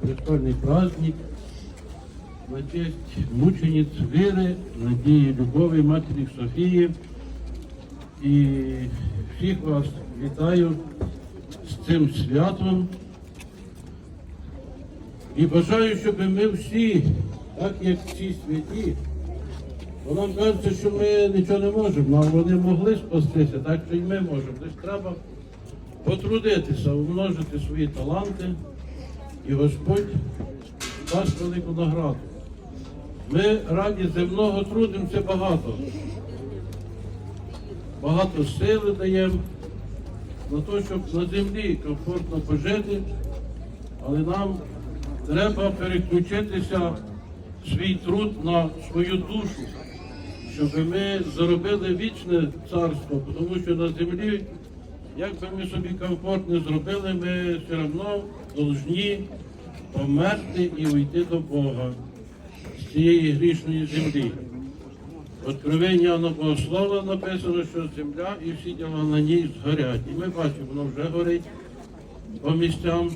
престольный праздник на честь мучениц віри, надії, любові Матері Софії. І всіх вас вітаю з цим святом. І бажаю, щоб ми всі, так як всі святі, бо нам кажеться, що ми нічого не можемо, а вони могли спастися, так що і ми можемо. Лише треба потрудитися, умножити свої таланти, і Господь дасть велику награду. Ми раді земного трудимося багато. Багато сили даємо на те, щоб на землі комфортно пожити, але нам треба переключитися свій труд на свою душу, щоб ми заробили вічне царство, тому що на землі, як би ми собі комфортно зробили, ми все одно повинні померти і уйти до Бога з цієї грішної землі. Откровення Іоанна Богослова написано, що земля і всі діла на ній згорять. І ми бачимо, воно вже горить по місцям.